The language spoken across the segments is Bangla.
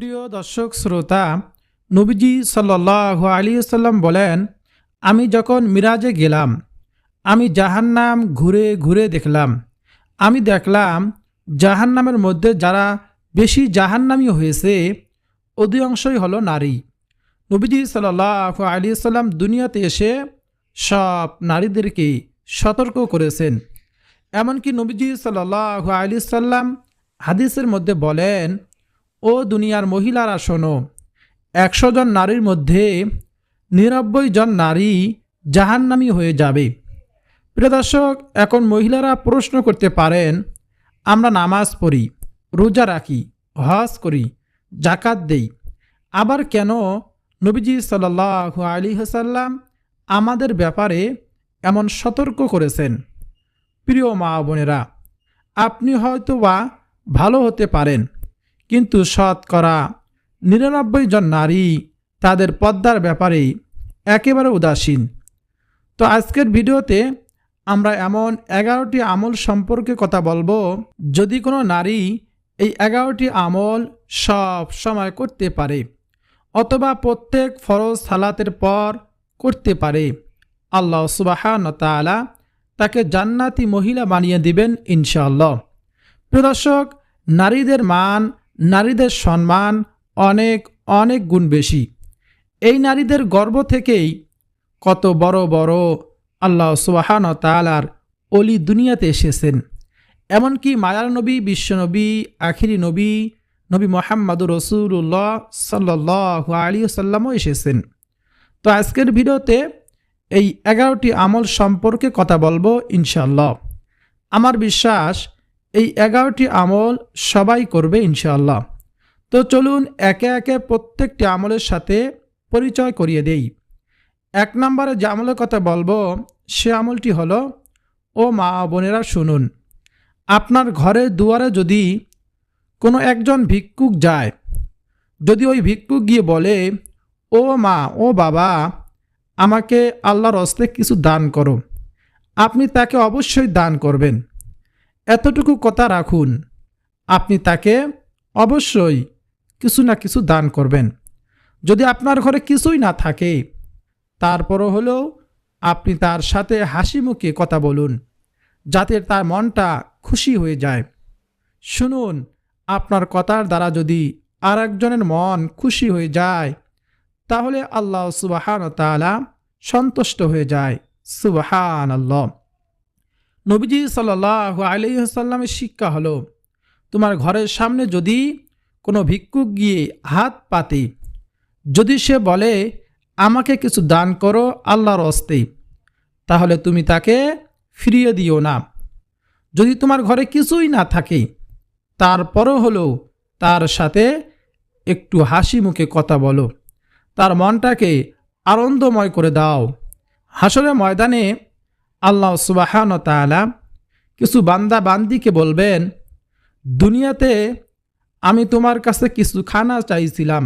প্রিয় দর্শক, শ্রোতা, নবীজি সাল্লাহ আলী সাল্লাম বলেন, আমি যখন মিরাজে গেলাম, আমি জাহান্নাম ঘুরে ঘুরে দেখলাম। আমি দেখলাম, জাহান্নামের মধ্যে যারা বেশি জাহান্নামি হয়েছে, অধিকাংশই হলো নারী। নবীজি সাল্লাহ আলী সাল্লাম দুনিয়াতে এসে সব নারীদেরকে সতর্ক করেছেন। এমনকি নবীজি সাল্লাহ আলী সাল্লাম হাদিসের মধ্যে বলেন ও দুনিয়ার মহিলারা শোনো, একশো জন নারীর মধ্যে নিরানব্বই জন নারী জাহান্নামি হয়ে যাবে। প্রিয় দর্শক, এখন মহিলারা প্রশ্ন করতে পারেন, আমরা নামাজ পড়ি, রোজা রাখি, হজ করি জাকাত দেই, আবার কেন নবীজি সাল্লাহ আলী হাসাল্লাম আমাদের ব্যাপারে এমন সতর্ক করেছেন? প্রিয় মা বোনেরা, আপনি হয়তো বা ভালো হতে পারেন। কিন্তু শতকরা নিরানব্বই জন নারী তাদের পদ্মার ব্যাপারে একেবারে উদাসীন। তো আজকের ভিডিওতে আমরা এমন এগারোটি আমল সম্পর্কে কথা বলব, যদি কোনো নারী এই এগারোটি আমল সব সময় করতে পারে, অথবা প্রত্যেক ফরজ সালাতের পর করতে পারে, আল্লাহ সুবাহান তালা তাকে জান্নাতি মহিলা বানিয়ে দিবেন ইনশাআল্লাহ। প্রদর্শক নারীদের মান নারীদের সম্মান অনেক অনেক গুণ বেশি। এই নারীদের গর্ব থেকেই কত বড় বড় আল্লাহ সুবাহান তালার অলি দুনিয়াতে এসেছেন। এমনকি মায়ার নবী বিশ্বনবী আখিরি নবী নবী মোহাম্মদুর রসুল্লাহ সাল্লাহ আলী সাল্লামও এসেছেন। তো আজকের ভিডিওতে এই এগারোটি আমল সম্পর্কে কথা বলব ইনশাল্লাহ আমার বিশ্বাস এই এগারোটি আমল সবাই করবে ইনশাল্লাহ তো চলুন একে একে প্রত্যেকটি আমলের সাথে পরিচয় করিয়ে দেই। এক নম্বরে যে আমলের কথা বলব, সে আমলটি হলো, ও মা বোনেরা, শুনুন, আপনার ঘরের দুয়ারে যদি কোনো একজন ভিক্ষুক যায়, যদি ওই ভিক্ষুক গিয়ে বলে, ও মা, ও বাবা, আমাকে আল্লাহর হস্তে কিছু দান করো, আপনি তাকে অবশ্যই দান করবেন এতটুকু কথা রাখুন। আপনি তাকে অবশ্যই কিছু না কিছু দান করবেন। যদি আপনার ঘরে কিছুই না থাকে, তারপরও হলেও আপনি তার সাথে হাসি মুখে কথা বলুন, যাতে তার মনটা খুশি হয়ে যায়। শুনুন, আপনার কথার দ্বারা যদি আর একজনের মন খুশি হয়ে যায়, তাহলে আল্লাহ সুবাহান তালা সন্তুষ্ট হয়ে যায়। সুবাহান আল্লাহ নবীজি সাল্লাহ আলহিহাসাল্লামের শিক্ষা হলো, তোমার ঘরের সামনে যদি কোনো ভিক্ষুক গিয়ে হাত পাতে, যদি সে বলে, আমাকে কিছু দান করো আল্লাহর অস্তে তাহলে তুমি তাকে ফিরিয়ে দিও না। যদি তোমার ঘরে কিছুই না থাকে, তারপরও হলো তার সাথে একটু হাসি মুখে কথা বলো। তার মনটাকে আনন্দময় করে দাও। হাসরে ময়দানে আল্লাহ সুবাহান তালা কিছু বান্দা বান্দিকে বলবেন, দুনিয়াতে আমি তোমার কাছে কিছু খানা চাইছিলাম,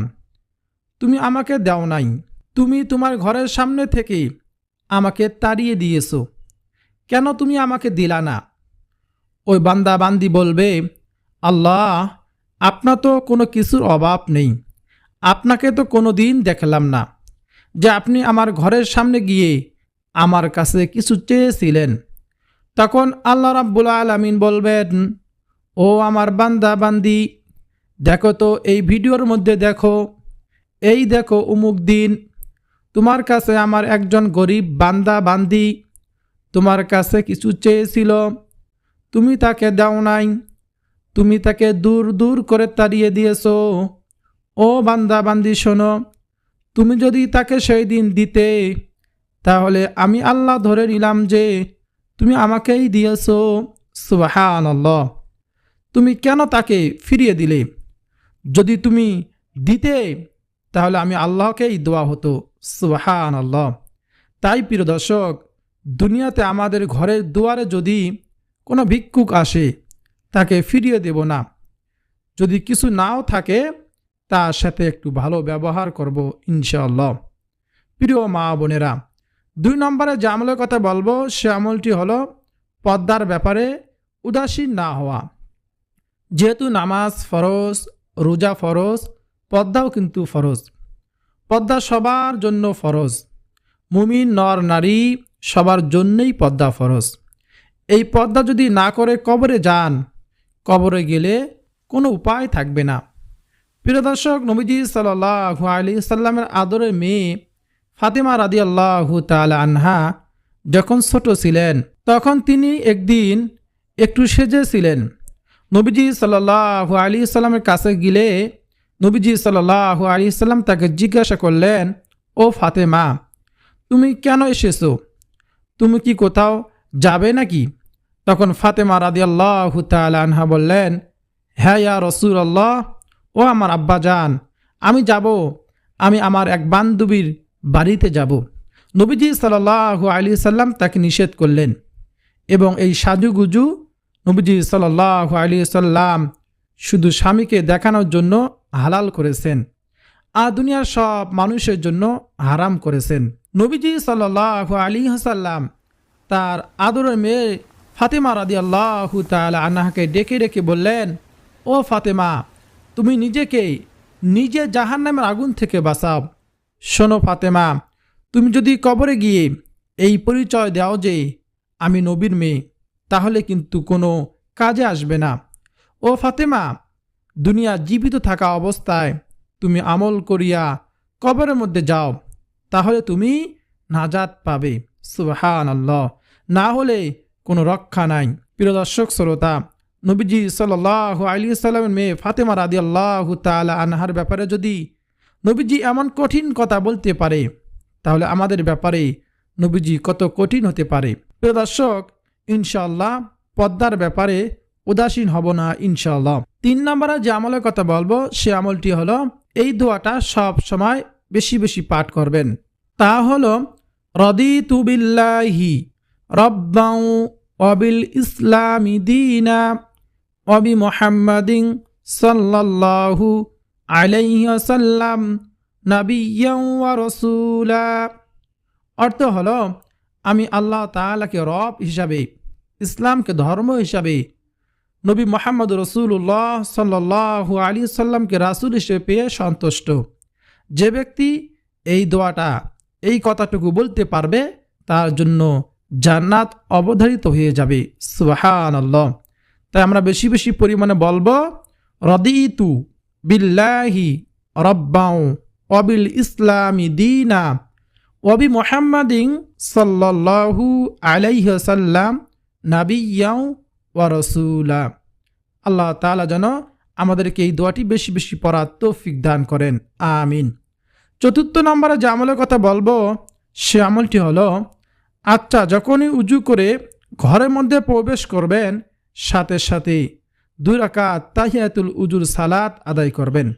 তুমি আমাকে দাও নাই। তুমি তোমার ঘরের সামনে থেকে আমাকে তাড়িয়ে দিয়েছ। কেন তুমি আমাকে দিলা না? ওই বান্দা বান্দি বলবে, আল্লাহ, আপনার তো কোনো কিছুর অভাব নেই। আপনাকে তো কোনো দিন দেখলাম না যে আপনি আমার ঘরের সামনে গিয়ে আমার কাছে কিছু চেয়েছিলেন। তখন আল্লাহ রাব্বুল আলমিন বলবেন, ও আমার বান্দা, বান্দি, দেখো তো, এই ভিডিওর মধ্যে দেখো, এই দেখো উমুক দিন তোমার কাছে আমার একজন গরিব বান্দা, বান্দি তোমার কাছে কিছু চেয়েছিল। তুমি তাকে দাও নাই, তুমি তাকে দূর দূর করে তাড়িয়ে দিয়েছ। ও বান্দা, বান্দি, শোনো, তুমি যদি তাকে সেই দিন দিতে তাহলে আমি আল্লাহ ধরে নিলাম যে তুমি আমাকেই দিয়েছ সুবাহান তুমি কেন তাকে ফিরিয়ে দিলে? যদি তুমি দিতে, তাহলে আমি আল্লাহকেই দোয়া হতো সুবাহান আল্লাহ তাই প্রিয় দর্শক, দুনিয়াতে আমাদের ঘরের দুয়ারে যদি কোনো ভিক্ষুক আসে, তাকে ফিরিয়ে দেব না। যদি কিছু নাও থাকে, তার সাথে একটু ভালো ব্যবহার করব, ইনশাআল্লাহ। প্রিয় মা বোনেরা দুই নম্বরে যে আমলের কথা বলব, সে আমলটি হলো পদ্মার ব্যাপারে উদাসীন না হওয়া। যেহেতু নামাজ ফরজ, রোজা ফরজ, পদ্মাও কিন্তু ফরজ। পদ্মা সবার জন্য ফরজ। মুমিন নর নারী সবার জন্যই পদ্মা ফরজ। এই পর্দা যদি না করে কবরে যান, কবরে গেলে কোনো উপায় থাকবে না। প্রিয় দর্শক, নবীজি সাল্লাহ আলি সাল্লামের আদরের মেয়ে ফাতেমা রাদি আল্লাহ তালা আনহা যখন ছোট ছিলেন, তখন তিনি একদিন একটু সেজেছিলেন নবীজি সাল্লাহ আলী সাল্লামের কাছে গেলে নবীজি সাল্লাহ আলী সাল্লাম তাকে জিজ্ঞাসা করলেন, ও ফাতেমা, তুমি কেন এসেছ? তুমি কি কোথাও যাবে নাকি? তখন ফাতেমা রাদি আল্লাহ আনহা বললেন হ্যাঁ ইয়া রসুল আল্লাহ ও আমার আব্বা যান আমি যাব। আমি আমার এক বান্ধবীর বাড়িতে যাব। নবীজি সাল্লাহ আলী সাল্লাম তাকে নিষেধ করলেন এবং এই সাজুগুজু নবীজি সাল্লাহ আলী সাল্লাম শুধু স্বামীকে দেখানোর জন্য হালাল করেছেন, আর দুনিয়ার সব মানুষের জন্য হারাম করেছেন। নবীজি সাল্লাহ আলী হাসাল্লাম তার আদরের মেয়ে ফাতেমা রাদি আল্লাহ তালা আনাহাকে ডেকে ডেকে বললেন, ও ফাতেমা, তুমি নিজেকে নিজে জাহান নামের আগুন থেকে বাঁচাও। শোনো ফাতেমা, তুমি যদি কবরে গিয়ে এই পরিচয় দাও যে আমি নবীর মেয়ে, তাহলে কিন্তু কোনো কাজে আসবে না। ও ফাতেমা, দুনিয়া জীবিত থাকা অবস্থায় তুমি আমল করিয়া কবরের মধ্যে যাও, তাহলে তুমি নাজাত পাবে। সুবহান আল্লাহ না হলে কোনো রক্ষা নাই। প্রিয় দর্শক, শ্রোতা, নবীজি সাল্লাহ আলী সাল্লামের মেয়ে ফাতেমা রাদি আল্লাহ তালা আনহার ব্যাপারে যদি নবীজি এমন কঠিন কথা বলতে পারে। তাহলে আমাদের ব্যাপারে নবীজি কত কঠিন হতে পারে। প্রিয় দর্শক ইনশাল্লাহ পদ্মার ব্যাপারে উদাসীন হব না ইনশাল্লাহ তিন নম্বরে যে আমলের কথা বলব, সে আমলটি হলো এই দোয়াটা সব সময় বেশি বেশি পাঠ করবেন। তা হলো রদি তুবিল্লাহি রব্বাউ অবিল ইসলামি দিনা অবি মোহাম্মদিন সাল্লাল্লাহু নবিয়া রসুলা। অর্থ হলো, আমি আল্লাহ তালাকে রব হিসাবে, ইসলামকে ধর্ম হিসাবে, নবী মোহাম্মদ রসুল্লাহ সাল্লাহ আলী সাল্লামকে রাসুল হিসেবে পেয়ে সন্তুষ্ট। যে ব্যক্তি এই দোয়াটা, এই কথাটুকু বলতে পারবে, তার জন্য জান্নাত অবধারিত হয়ে যাবে। সুহান আল্লাহ তাই আমরা বেশি বেশি পরিমাণে বলব, রদিতু বিল্লাহি রব্বাউ অবিল ইসলামী দিনা ওবি মোহাম্মদিন সাল্লাহু আলাইসাল্লাম নাবিয়াউ ওয়া রসুলা। আল্লাহ তালা যেন আমাদেরকে এই দোয়াটি বেশি বেশি পড়ার তৌফিক দান করেন। আমিন। চতুর্থ নম্বরে যে আমলের কথা বলব, সে আমলটি হলো আচ্ছা যখনই উজু করে ঘরের মধ্যে প্রবেশ করবেন, সাথে সাথে দুই রাকাত তাহিয়াতুল উজুর সালাত আদায় করবেন।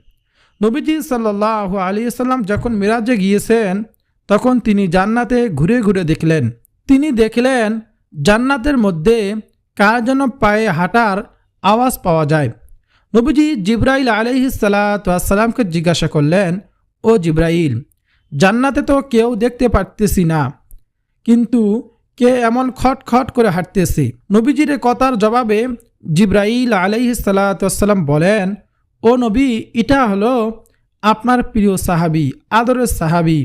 নবীজি সাল্লাহ আলী সাল্লাম যখন মিরাজে গিয়েছেন, তখন তিনি জান্নাতে ঘুরে ঘুরে দেখলেন। তিনি দেখলেন জান্নাতের মধ্যে কার যেন পায়ে হাঁটার আওয়াজ পাওয়া যায়। নবীজি জিব্রাইল আলহি সালাতামকে জিজ্ঞাসা করলেন, ও জিব্রাইল, জান্নাতে তো কেউ দেখতে পারতেছি না, কিন্তু কে এমন খট খট করে হাঁটতেছে? নবীজির কথার জবাবে জিব্রাইল আলহি সালাতাম বলেন, ও নবী, এটা হলো আপনার প্রিয় সাহাবি, আদরের সাহাবি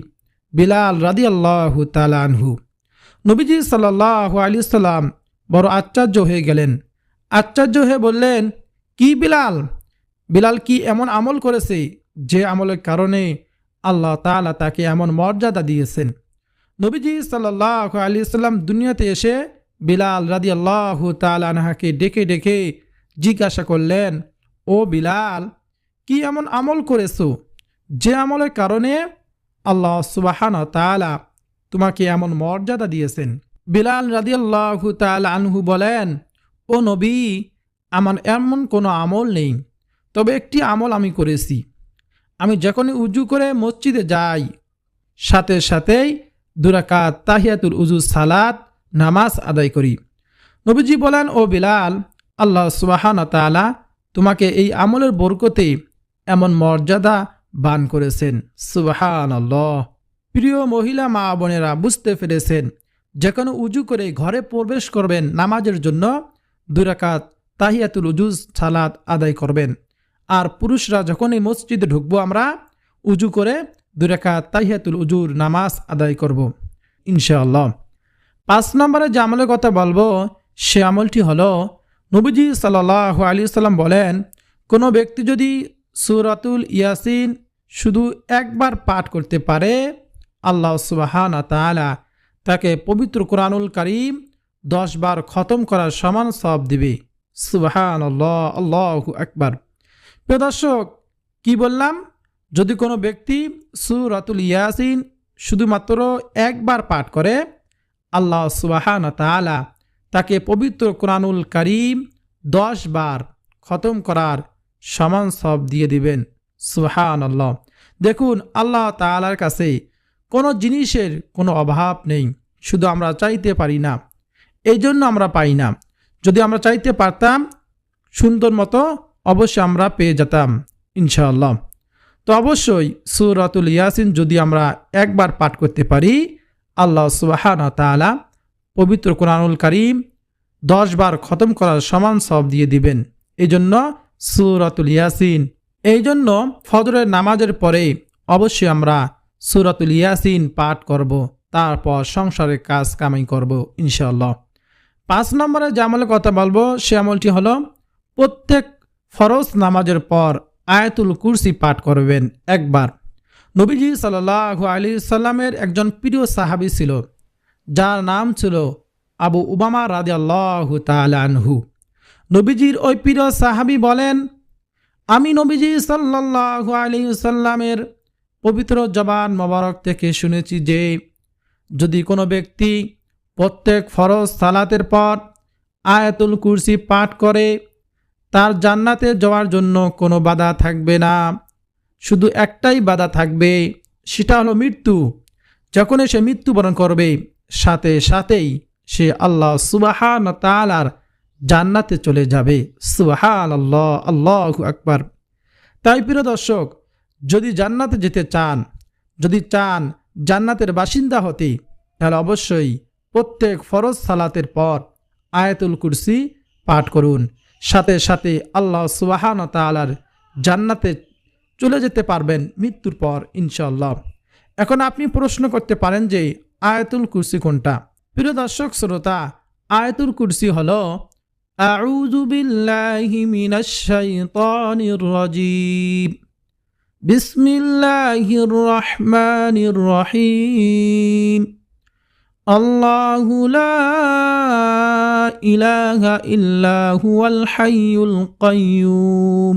বিলাল রাদি আল্লাহ তালানহু নবীজি সাল্লাহ আলী সাল্লাম বড় আশ্চর্য হয়ে গেলেন। আশ্চর্য হয়ে বললেন, কি বিলাল? বিলাল কি এমন আমল করেছে যে আমলের কারণে আল্লাহ তালা তাকে এমন মর্যাদা দিয়েছেন? নবীজি সাল্লাহ আলী সাল্লাম দুনিয়াতে এসে বিলাল রাদি আল্লাহ তালানহাকে ডেকে ডেকে জিজ্ঞাসা করলেন, ও বিলাল, কি এমন আমল করেছ যে আমলের কারণে আল্লাহ সুবাহান তালা তোমাকে এমন মর্যাদা দিয়েছেন? বিলাল রাদিয়াল্লাহু তাল আনহু বলেন, ও নবী, আমার এমন কোনো আমল নেই, তবে একটি আমল আমি করেছি। আমি যখনই উজু করে মসজিদে যাই, সাথে সাথেই দুরাকাত তাহিয়াতুল উজু সালাত নামাজ আদায় করি। নবীজি বলেন, ও বিলাল, আল্লাহ সুবাহান তালা তোমাকে এই আমলের বরকতে এমন মর্যাদা বান করেছেন। সুবাহান প্রিয় মহিলা মা বোনেরা, বুঝতে পেরেছেন যে কোনো উজু করে ঘরে প্রবেশ করবেন নামাজের জন্য দুরাকাত তাহিয়াতুল উজুজ সালাত আদায় করবেন। আর পুরুষরা যখন এই মসজিদে ঢুকবো আমরা, উজু করে দুরেখা তাহিয়াতুল উজুর নামাজ আদায় করব, ইনশাআল্লাহ। পাঁচ নম্বরে যে আমলের কথা বলব, সে আমলটি হলো, নবীজি সাল্লাহ আলী সাল্লাম বলেন, কোনো ব্যক্তি যদি সুরাতুল ইয়াসিন শুধু একবার পাঠ করতে পারে, আল্লাহ সুবাহান তালা তাকে পবিত্র কোরআনুল করিম দশ বার খতম করার সমান সব দিবে। সুবাহান আল্লাহ আল্লাহ একবার প্রিয় দর্শক, কী বললাম? যদি কোনো ব্যক্তি সুরাতুল ইয়াসিন শুধুমাত্র একবার পাঠ করে আল্লাহ সুবাহান তালা তাকে পবিত্র কোরআনুল করিম দশ বার খতম করার সমান সব দিয়ে দিবেন। সুহান আল্লাহ দেখুন, আল্লাহ তালার কাছে কোনো জিনিসের কোনো অভাব নেই, শুধু আমরা চাইতে পারি না। এই জন্য আমরা পাই না। যদি আমরা চাইতে পারতাম, সুন্দর মতো অবশ্যই আমরা পেয়ে যেতাম, ইনশাআল্লাহ। তো অবশ্যই সুরাতুল ইয়াসিন যদি আমরা একবার পাঠ করতে পারি আল্লাহ সুবাহান তালা পবিত্র কোরআনুল করিম দশ বার খতম করার সমান সব দিয়ে দিবেন। এই জন্য সুরাতুল ইয়াসিন। এই জন্য ফজরের নামাজের পরে অবশ্যই আমরা সুরাতুল ইয়াসিন পাঠ করব, তারপর সংসারের কাজ কামাই করব ইনশাল্লাহ পাঁচ নম্বরে যে আমলের কথা বলব, সে আমলটি হলো প্রত্যেক ফরজ নামাজের পর আয়াতুল কুরসি পাঠ করবেন একবার। নবীজি সাল্লাহ আলী সাল্লামের একজন প্রিয় সাহাবি ছিল, যার নাম ছিল আবু উবামা রাজি আল্লাহ তালানহু নবীজির ওই প্রিয় সাহাবি বলেন, আমি নবীজি সাল্লাহ আলী সাল্লামের পবিত্র জবান মোবারক থেকে শুনেছি যে, যদি কোনো ব্যক্তি প্রত্যেক ফরজ সালাতের পর আয়াতুল কুরসি পাঠ করে, তার জান্নাতে যাওয়ার জন্য কোনো বাধা থাকবে না। শুধু একটাই বাধা থাকবে, সেটা হলো মৃত্যু। যখন সে মৃত্যুবরণ করবে, সাথে সাথেই সে আল্লাহ সুবাহান তালার জান্নাতে চলে যাবে। সুবাহান আল্লাহ আল্লাহ আকবার। তাই প্রিয় দর্শক, যদি জান্নাতে যেতে চান, যদি চান জান্নাতের বাসিন্দা হতে, তাহলে অবশ্যই প্রত্যেক ফরজ সালাতের পর আয়াতুল কুরসি পাঠ করুন। সাথে সাথে আল্লাহ সুবাহান তালার জান্নাতে চলে যেতে পারবেন মৃত্যুর পর ইনশাল্লাহ এখন আপনি প্রশ্ন করতে পারেন যে আয়াতুল কুরসি কোনটা প্রিয় দর্শক শ্রোতা আয়াতুল কুরসি হল أعوذ بالله من الشيطان الرجيم بسم الله الرحمن الرحيم الله لا إله إلا هو الحي القيوم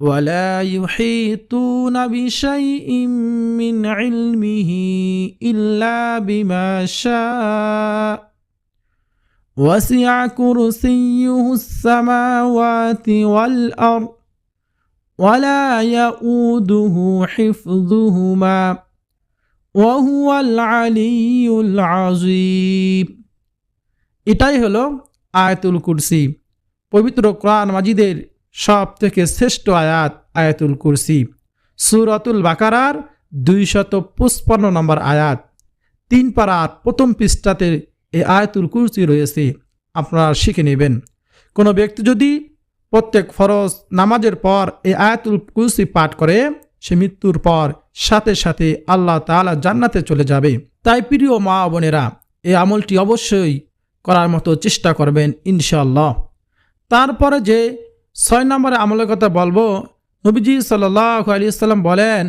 ولا يحيطون بشيء من علمه إلا بما شاء وسع كرسيه السماوات والأرض ولا يؤوده حفظهما وهو العلي العظيم এটাই হলো আয়াতুল কুরসি পবিত্র কোরআন মাজিদের সব থেকে শ্রেষ্ঠ আয়াত, আয়াতুল কুরসি। সুরাতুল বাকারার দুইশত পঁচপান্ন নম্বর আয়াত। তিন পাড়ার প্রথম পৃষ্ঠাতে এই আয়াতুল কুরসি রয়েছে, আপনারা শিখে নেবেন। কোনো ব্যক্তি যদি প্রত্যেক ফরজ নামাজের পর এই আয়াতুল কুরসি পাঠ করে, সে মৃত্যুর পর সাথে সাথে আল্লাহ তাআলা জান্নাতে চলে যাবে। তাই প্রিয় মা বোনেরা, এই আমলটি অবশ্যই করার মতো চেষ্টা করবেন ইনশাল্লাহ তারপরে যে ছয় নম্বরে আমলের কথা বলব। নবীজি সাল্লাহ আলী সাল্লাম বলেন,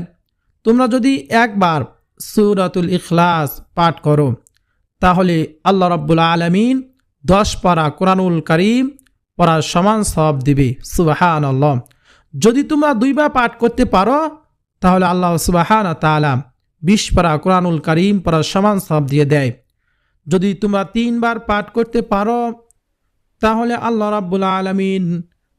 তোমরা যদি একবার সুরাতুল ইখলাস পাঠ করো, তাহলে আল্লাহ রব্বুল আলমিন দশ পারা কোরআনুল করিম পড়ার সমান সব দিবে। সুবাহান আল্লাহ যদি তোমরা দুইবার পাঠ করতে পারো, তাহলে আল্লাহ সুবাহান তালা বিশ পারা কোরআনুল করিম পড়ার সমান সব দিয়ে দেয়। যদি তোমরা তিনবার পাঠ করতে পারো, তাহলে আল্লাহ রাব্বুল আলমিন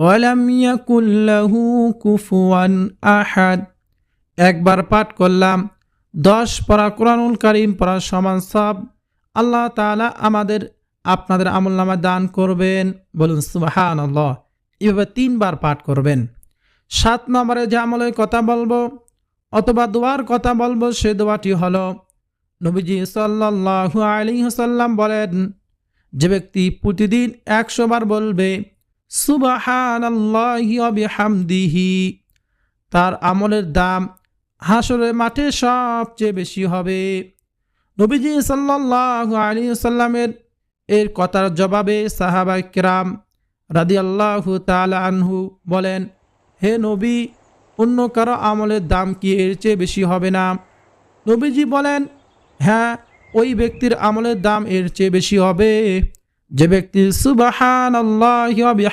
ওয়ালাম ইয়াকুল্লাহু কুফুয়ান আহাদ। একবার পাঠ করলাম, দশ পড়া কোরআনুল করিম পড়া সমান সব। আল্লাহ তালা আমাদের, আপনাদের আমল নামা দান করবেন। বলুন সুবাহান আল্লাহ এভাবে তিনবার পাঠ করবেন। সাত নম্বরে যে আমলের কথা বলব, অথবা দোয়ার কথা বলব, সে দোয়াটি হল, নবীজি সাল্লাহ আলী হাসাল্লাম বলেন, যে ব্যক্তি প্রতিদিন একশোবার বলবে সুবাহানাল্লাহি ওয়া বিহামদিহি। তার আমলের দাম হাসরের মাঠে সবচেয়ে বেশি হবে। নবীজি সাল্লাল্লাহু আলাইহি সাল্লামের এর কথার জবাবে সাহাবা কিরাম রাদিয়াল্লাহু তাআলা আনহু বলেন, হে নবী, অন্য কারও আমলের দাম কি এর চেয়ে বেশি হবে না? নবীজি বলেন হ্যাঁ ওই ব্যক্তির আমলের দাম এর চেয়ে বেশি হবে। যে ব্যক্তি সুবাহান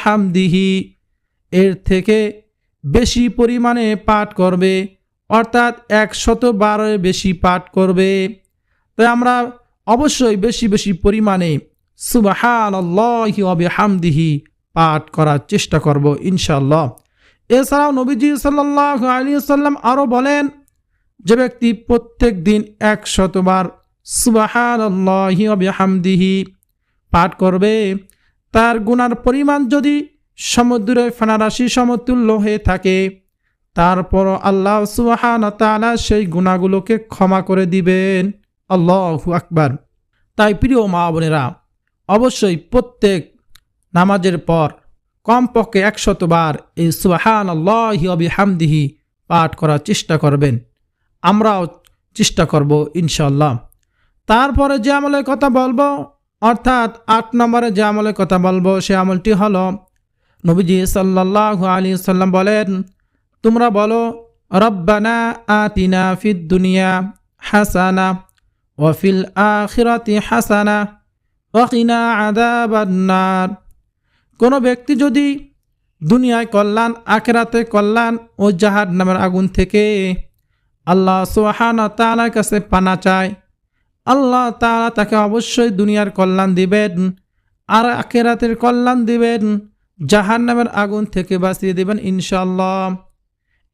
হামদিহি এর থেকে বেশি পরিমাণে পাঠ করবে, অর্থাৎ একশত বারের বেশি পাঠ করবে, তাই আমরা অবশ্যই বেশি বেশি পরিমাণে সুবাহান হামদিহি পাঠ করার চেষ্টা করব ইনশাল্লাহ এছাড়াও নবীজি সাল্লাহ আলী সাল্লাম আরও বলেন, যে ব্যক্তি প্রত্যেক দিন একশতবার সুবাহানহামদিহি পাঠ করবে। তার গুনার পরিমাণ যদি সমুদ্রের ফেনারাশি সমতুল্য হয়ে থাকে তারপর আল্লাহ সুবাহান তালা সেই গুণাগুলোকে ক্ষমা করে দিবেন। আল্লাহ আকবার। তাই প্রিয় মা বোনেরা, অবশ্যই প্রত্যেক নামাজের পর কমপক্ষে একশতবার এই সুবাহান আল্লাহি হামদিহি পাঠ করার চেষ্টা করবেন। আমরাও চেষ্টা করব ইনশাল্লাহ তারপরে যে আমলের কথা বলব অর্থাৎ আট নম্বরে যে আমলের কথা বলব, সে আমলটি হলো, নবীজি সাল্লাহ আলী সাল্লাম বলেন, তোমরা বলো, রব্বানা আতিনা ফিদ দুনিয়া হাসানা ওয়াফিল আখিরাতি হাসানা ওয়াকিনা আদাবান্নার কোনো ব্যক্তি যদি দুনিয়ায় কল্যাণ, আখেরাতে কল্যাণ ও জাহাদ নামের আগুন থেকে আল্লাহ সোহান তালার কাছে পানা চায় আল্লাহ তালা তাকে অবশ্যই দুনিয়ার কল্যাণ দিবেন, আর আখেরাতের কল্যাণ দিবেন জাহান নামের আগুন থেকে বাঁচিয়ে দেবেন ইনশাল্লাহ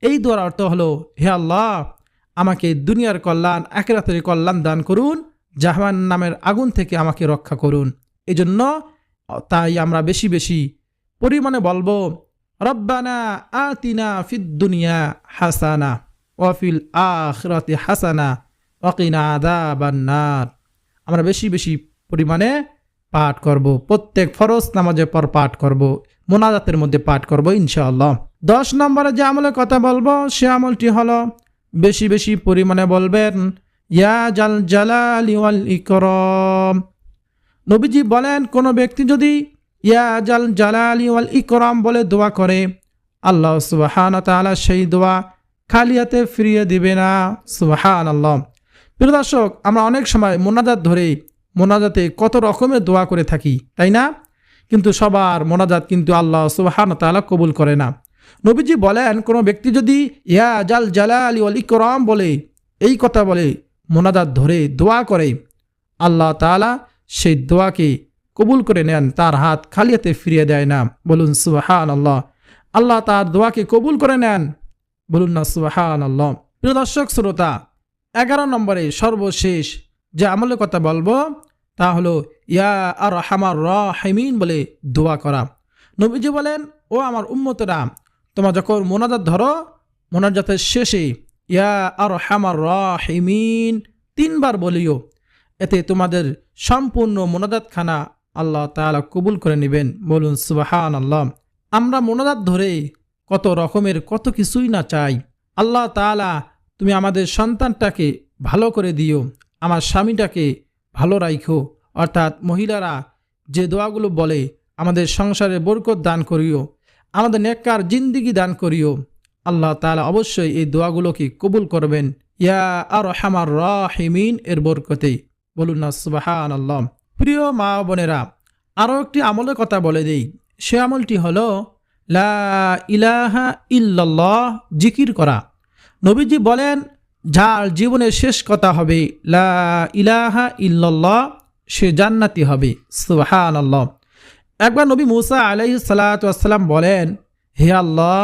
এই দোয়ার অর্থ হলো, হে আল্লাহ, আমাকে দুনিয়ার কল্যাণ, আখেরাতের কল্যাণ দান করুন জাহান নামের আগুন থেকে আমাকে রক্ষা করুন। এই জন্য তাই আমরা বেশি বেশি পরিমাণে বলব, রব্বানা আতিনা ফিদ দুনিয়া হাসানা ওয়াফিল আখরাতে হাসানা। ওয়াকিনা আদা বান্নার আমরা বেশি বেশি পরিমাণে পাঠ করব, প্রত্যেক ফরজ নামাজের পর পাঠ করব, মোনাজাতের মধ্যে পাঠ করব ইনশাআল্লাহ। দশ নম্বরে যে আমলের কথা বলব, সে আমলটি হলো বেশি বেশি পরিমাণে বলবেন, ইয়া জাল জালালি ওয়াল ইকরম। নবীজি বলেন, কোনো ব্যক্তি যদি ইয়া জাল জালালি ওয়াল ইকরাম বলে দোয়া করে, আল্লাহ সুবাহান তালা সেই দোয়া খালিয়াতে ফিরিয়ে দিবে না। সুবাহান আল্লাহ প্রিয় দর্শক, আমরা অনেক সময় মোনাজাত ধরে মোনাজাতে কত রকমের দোয়া করে থাকি, তাই না? কিন্তু সবার মোনাজাত কিন্তু আল্লাহ সুবাহান তালা কবুল করে না। নবীজি বলেন, কোনো ব্যক্তি যদি ইয়া জাল জালালি অলি করম বলে, এই কথা বলে, মোনাজাত ধরে দোয়া করে, আল্লাহ তালা সেই দোয়াকে কবুল করে নেন, তার হাত খালিয়াতে ফিরিয়ে দেয় না। বলুন সুবাহান আল্লাহ আল্লাহ তার দোয়াকে কবুল করে নেন, বলুন না সুবাহান আল্লাহ প্রিয় দর্শক, শ্রোতা এগারো নম্বরে সর্বশেষ যে আমলের কথা বলব, তা হলো, ইয়া আর হামার র হেমিন বলে দোয়া করা। নবীজি বলেন, ও আমার উম্মতরা, তোমার যখন মোনাজাত ধরো, মোনাজাতের শেষে, ইয়া আর হামার র হেমিন তিনবার বলিও। এতে তোমাদের সম্পূর্ণ মোনাজাত খানা আল্লাহ তালা কবুল করে নেবেন। বলুন সুবাহান আল্লাহ আমরা মোনাজাত ধরে কত রকমের কত কিছুই না চাই। আল্লাহ তালা তুমি আমাদের সন্তানটাকে ভালো করে দিও, আমার স্বামীটাকে ভালো রাইখো। অর্থাৎ মহিলারা যে দোয়াগুলো বলে, আমাদের সংসারে বরকত দান করিও, আমাদের নেককার জিন্দিগি দান করিও। আল্লাহ তালা অবশ্যই এই দোয়াগুলোকে কবুল করবেন। ইয়া আর হামার রাহিমিন, এর বরকতেই বলুন না সুবাহান আল্লাহ প্রিয় মা বোনেরা, আরও একটি আমলের কথা বলে দেই। সে আমলটি হলো, লা ইলাহা ইল্লাল্লাহ, জিকির করা। নবীজি বলেন, যার জীবনের শেষ কথা হবে, লা ইলাহা ইল্লাল্লাহ, সে জান্নাতি হবে। সুবাহান আল্লাহ একবার নবী মুসা আলাইহি সালাতাম বলেন, হে আল্লাহ,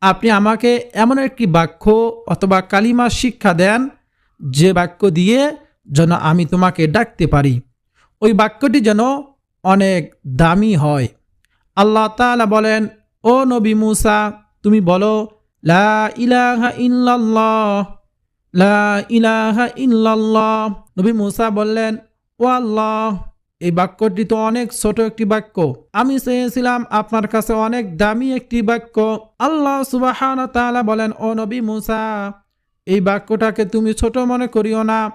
আপনি আমাকে এমন একটি বাক্য অথবা কালিমা শিক্ষা দেন, যে বাক্য দিয়ে যেন আমি তোমাকে ডাকতে পারি। ওই বাক্যটি যেন অনেক দামি হয়। আল্লাহ তালা বলেন, ও নবী মুসা, তুমি বলো লা ইলাহা ইল্লাল্লাহ, লা ইলাহা ইল্লাল্লাহ। নবী মুসা বললেন, ও আল্লাহ, এই বাক্যটি তো অনেক ছোট একটি বাক্য। আমি চেয়েছিলাম আপনার কাছে অনেক দামি একটি বাক্য। আল্লাহ সুবাহান তাআলা বলেন, ও নবী মুসা, এই বাক্যটাকে তুমি ছোট মনে করিও না।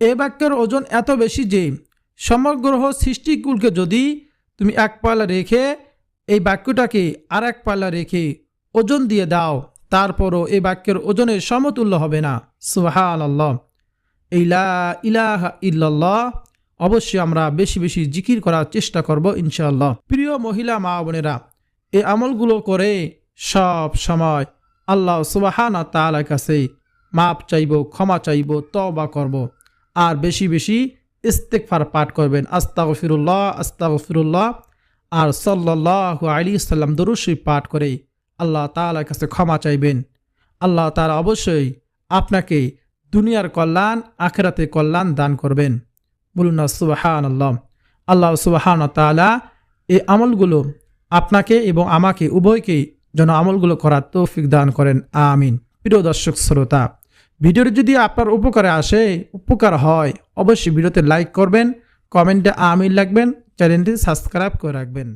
এই বাক্যের ওজন এত বেশি যে, সমগ্র সৃষ্টিকুলকে যদি তুমি এক পাল্লা রেখে এই বাক্যটাকে আর এক পাল্লা রেখে ওজন দিয়ে দাও তারপরও এই বাক্যের ওজনে সমতুল্য হবে না। সুহান আল্লাহ এই লা ইলাহা অবশ্যই আমরা বেশি বেশি জিকির করার চেষ্টা করব ইনশাআল্লাহ। প্রিয় মহিলা মা বোনেরা এই আমলগুলো করে সব সময় আল্লাহ সুবাহানা তালার কাছে মাপ চাইব, ক্ষমা চাইব তবা করব। আর বেশি বেশি ইস্তেকফার পাঠ করবেন। আস্তাগ ফিরুল্লাহ আস্তাগ ফিরুল্লাহ আর সাল্লাহ আলী সাল্লাম দরুশি পাঠ করে আল্লাহ তালার কাছে ক্ষমা চাইবেন। আল্লাহ তালা অবশ্যই আপনাকে দুনিয়ার কল্যাণ আখেরাতে কল্যাণ দান করবেন। বলুন না সুবাহান আল্লাহ আল্লাহ সুবাহান তালা এই আমলগুলো আপনাকে এবং আমাকে উভয়কেই যেন আমলগুলো করার তৌফিক দান করেন। আমিন। প্রিয় দর্শক, শ্রোতা, ভিডিওটি যদি আপনার উপকারে আসে, উপকার হয়, অবশ্যই ভিডিওতে লাইক করবেন, কমেন্টে আমিন লাগবেন চ্যানেলটি সাবস্ক্রাইব করে রাখবেন।